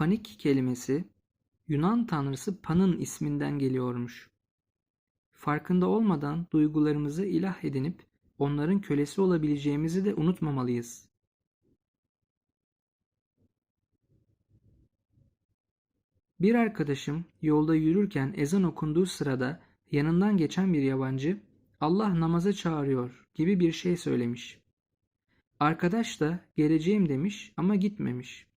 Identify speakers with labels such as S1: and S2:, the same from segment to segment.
S1: Panik kelimesi Yunan tanrısı Pan'ın isminden geliyormuş. Farkında olmadan duygularımızı ilah edinip onların kölesi olabileceğimizi de unutmamalıyız. Bir arkadaşım yolda yürürken ezan okunduğu sırada yanından geçen bir yabancı Allah namaza çağırıyor gibi bir şey söylemiş. Arkadaş da geleceğim demiş ama gitmemiş.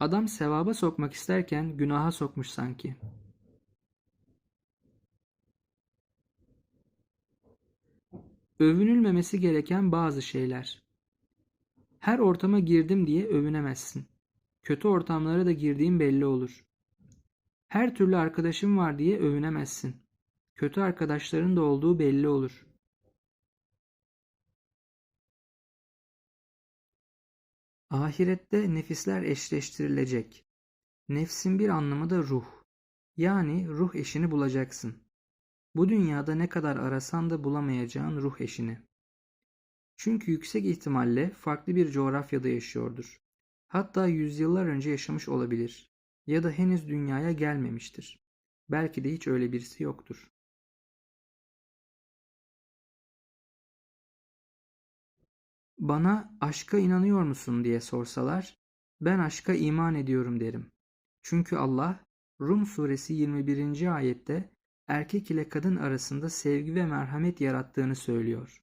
S1: Adam sevaba sokmak isterken günaha sokmuş sanki. Övünülmemesi gereken bazı şeyler. Her ortama girdim diye övünemezsin. Kötü ortamlara da girdiğin belli olur. Her türlü arkadaşım var diye övünemezsin. Kötü arkadaşların da olduğu belli olur. Ahirette nefisler eşleştirilecek. Nefsin bir anlamı da ruh. Yani ruh eşini bulacaksın. Bu dünyada ne kadar arasan da bulamayacağın ruh eşini. Çünkü yüksek ihtimalle farklı bir coğrafyada yaşıyordur. Hatta yüzyıllar önce yaşamış olabilir. Ya da henüz dünyaya gelmemiştir. Belki de hiç öyle birisi yoktur. Bana aşka inanıyor musun diye sorsalar, ben aşka iman ediyorum derim. Çünkü Allah Rum suresi 21. ayette erkek ile kadın arasında sevgi ve merhamet yarattığını söylüyor.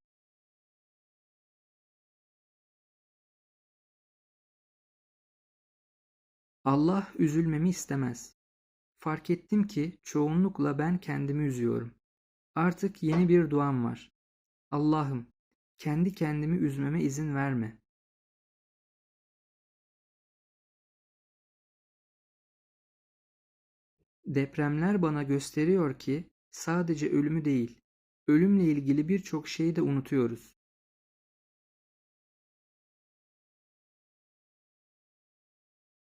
S1: Allah üzülmemi istemez. Fark ettim ki çoğunlukla ben kendimi üzüyorum. Artık yeni bir duam var. Allah'ım kendi kendimi üzmeme izin verme. Depremler bana gösteriyor ki sadece ölümü değil, ölümle ilgili birçok şeyi de unutuyoruz.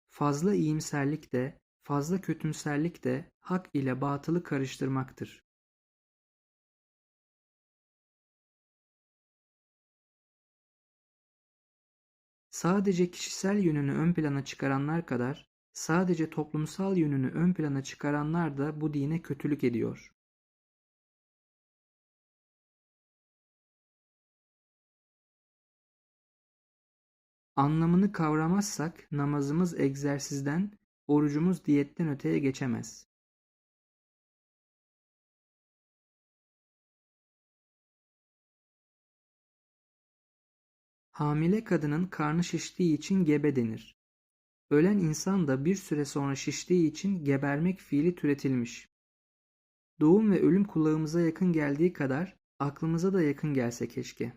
S1: Fazla iyimserlik de, fazla kötümserlik de hak ile batılı karıştırmaktır. Sadece kişisel yönünü ön plana çıkaranlar kadar sadece toplumsal yönünü ön plana çıkaranlar da bu dine kötülük ediyor. Anlamını kavramazsak namazımız egzersizden, orucumuz diyetten öteye geçemez. Hamile kadının karnı şiştiği için gebe denir. Ölen insan da bir süre sonra şiştiği için gebermek fiili türetilmiş. Doğum ve ölüm kulağımıza yakın geldiği kadar aklımıza da yakın gelse keşke.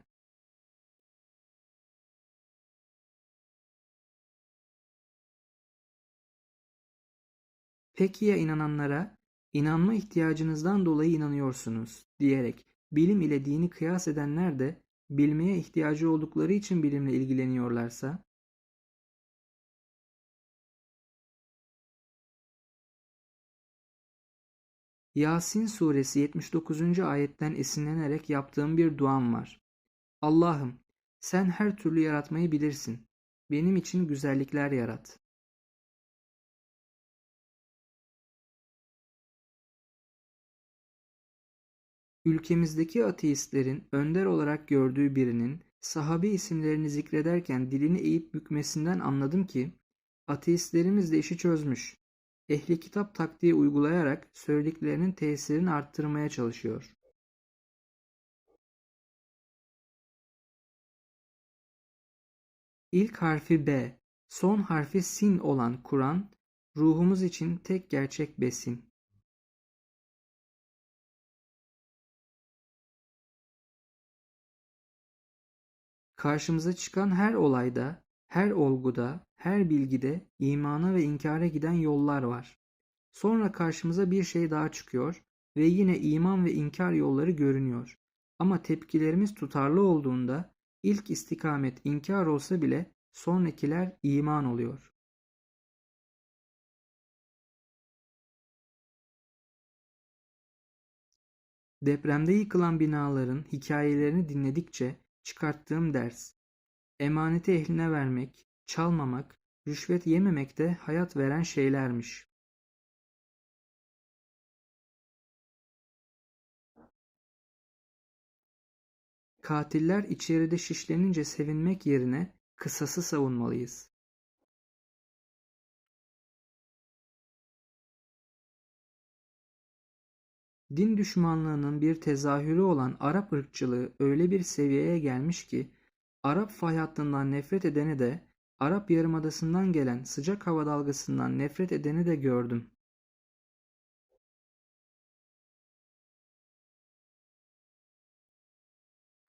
S1: Peki ya inananlara, inanma ihtiyacınızdan dolayı inanıyorsunuz diyerek bilim ile dini kıyas edenler de bilmeye ihtiyacı oldukları için bilimle ilgileniyorlarsa, Yasin suresi 79. ayetten esinlenerek yaptığım bir duam var. Allah'ım sen her türlü yaratmayı bilirsin. Benim için güzellikler yarat. Ülkemizdeki ateistlerin önder olarak gördüğü birinin sahabe isimlerini zikrederken dilini eğip bükmesinden anladım ki ateistlerimiz de işi çözmüş. Ehli kitap taktiği uygulayarak söylediklerinin tesirini arttırmaya çalışıyor. İlk harfi B, son harfi sin olan Kur'an, ruhumuz için tek gerçek besin. Karşımıza çıkan her olayda, her olguda, her bilgide imana ve inkara giden yollar var. Sonra karşımıza bir şey daha çıkıyor ve yine iman ve inkar yolları görünüyor. Ama tepkilerimiz tutarlı olduğunda ilk istikamet inkar olsa bile sonrakiler iman oluyor. Depremde yıkılan binaların hikayelerini dinledikçe çıkarttığım ders, emaneti ehline vermek, çalmamak, rüşvet yememek de hayat veren şeylermiş. Katiller içeride şişlenince sevinmek yerine kısası savunmalıyız. Din düşmanlığının bir tezahürü olan Arap ırkçılığı öyle bir seviyeye gelmiş ki Arap fay hattından nefret edeni de Arap Yarımadası'ndan gelen sıcak hava dalgasından nefret edeni de gördüm.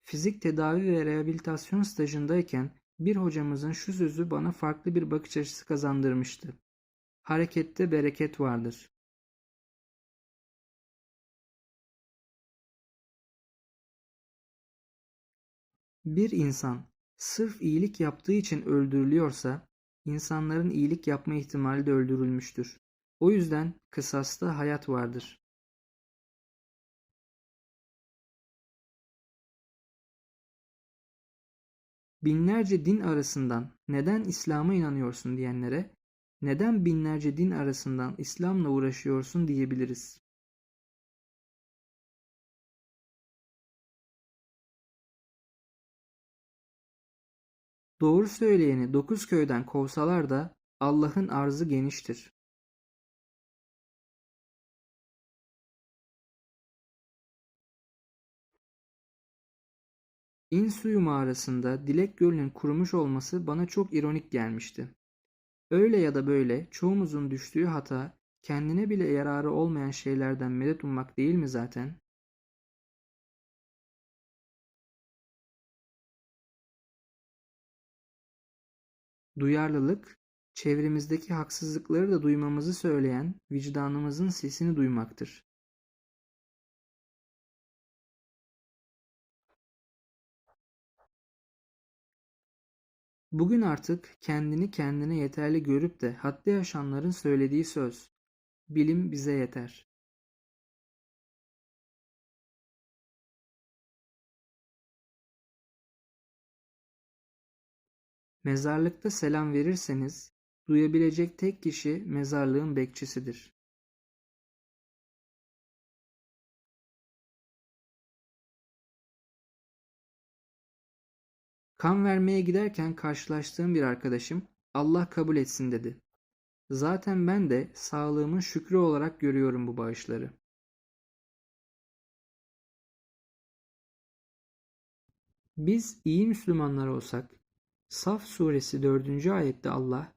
S1: Fizik tedavi ve rehabilitasyon stajındayken bir hocamızın şu sözü bana farklı bir bakış açısı kazandırmıştı. Harekette bereket vardır. Bir insan sırf iyilik yaptığı için öldürülüyorsa, insanların iyilik yapma ihtimali de öldürülmüştür. O yüzden kısasta hayat vardır. Binlerce din arasından neden İslam'a inanıyorsun diyenlere, neden binlerce din arasından İslam'la uğraşıyorsun diyebiliriz. Doğru söyleyeni dokuz köyden kovsalar da Allah'ın arzı geniştir. İnsuyu mağarasında Dilek Gölü'nün kurumuş olması bana çok ironik gelmişti. Öyle ya da böyle çoğumuzun düştüğü hata kendine bile yararı olmayan şeylerden medet ummak değil mi zaten? Duyarlılık, çevremizdeki haksızlıkları da duymamızı söyleyen vicdanımızın sesini duymaktır. Bugün artık kendini kendine yeterli görüp de haddi aşanların söylediği söz, bilim bize yeter. Mezarlıkta selam verirseniz, duyabilecek tek kişi mezarlığın bekçisidir. Kan vermeye giderken karşılaştığım bir arkadaşım, Allah kabul etsin dedi. Zaten ben de sağlığımın şükrü olarak görüyorum bu bağışları. Biz iyi Müslümanlar olsak, Saf suresi 4. ayette Allah,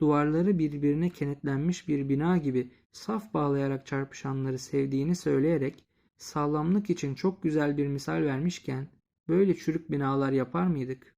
S1: duvarları birbirine kenetlenmiş bir bina gibi saf bağlayarak çarpışanları sevdiğini söyleyerek sağlamlık için çok güzel bir misal vermişken böyle çürük binalar yapar mıydık?